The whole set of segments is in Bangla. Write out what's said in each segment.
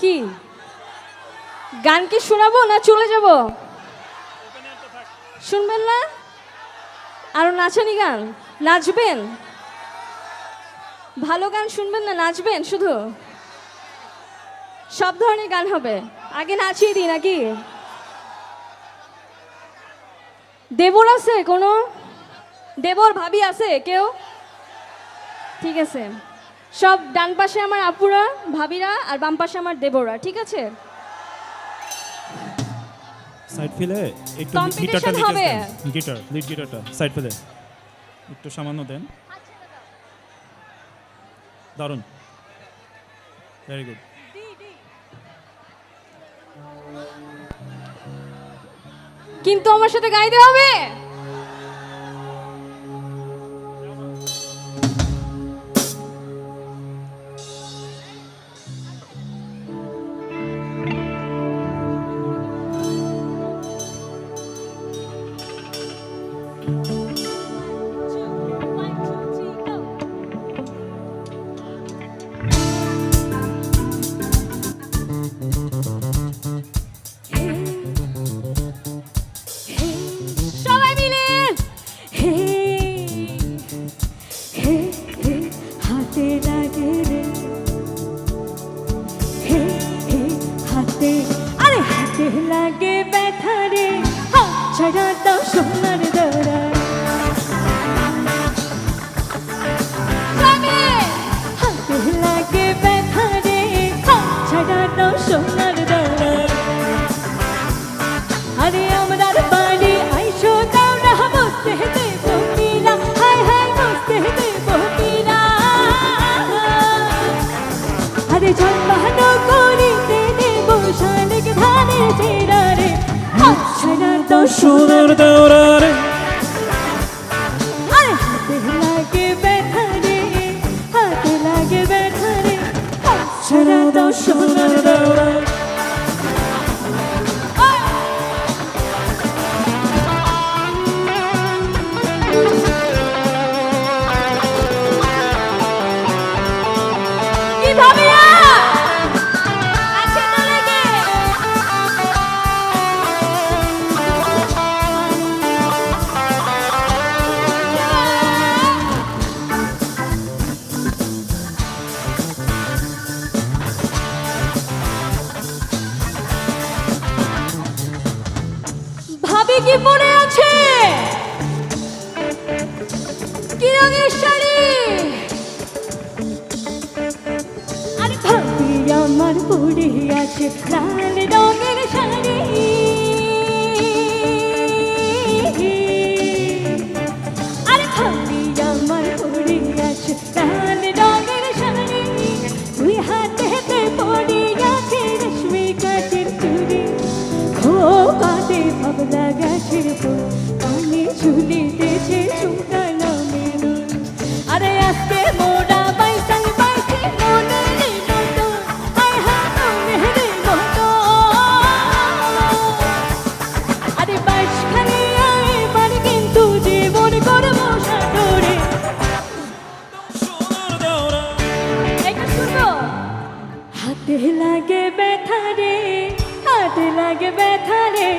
কি? গান কি শোনাবো না চলে যাব? শুনবেন না? আরও নাচানি গান? নাচবেন? ভালো গান শুনবেন না, নাচবেন শুধু? সব ধরনের গান হবে। আগে নাচিয়ে দিই নাকি? দেবর আছে কোনো? দেবর ভাবি আছে কেউ? ঠিক আছে। সব ডান পাশে আমার আপুরা ভাবিরা আর বাম পাশে আমার দেবরা ঠিক আছে? সাইড ফেলে একটু গিটারটা হবে। গিটার লিড গিটারটা সাইড ফেলে একটু সামান্য দেন। দারুণ। ভেরি গুড কিন্তু আমার সাথে গাইতে হবে? আরে হাতে লাগে ব্যথা রে হাতে লাগে ভাবি কি পরে আছে? কি রঙের শাড়ি? আরে ভাবি আমার পড়ে আছে লাল রঙের শাড়ি। আরে ভাবি আমার পড়ে আছে লাল ভাবলা গাছের ফুল কানে ঝুলিতেছে মেরুল আরে আজকে মোরা বাইসাই বাইসি মনের মতো। আয় হা মনের মতো। আরে বাইশ খালি এবার কিন্তু জীবন করব শুনব? হাতে লাগে ব্যথা রে, হাতে লাগে ব্যথা রে।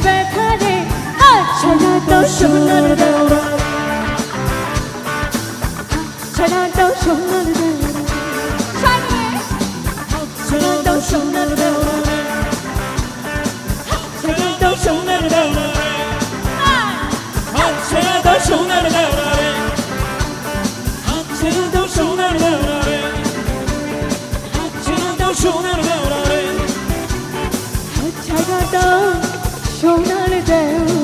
출발하리 전화를 재우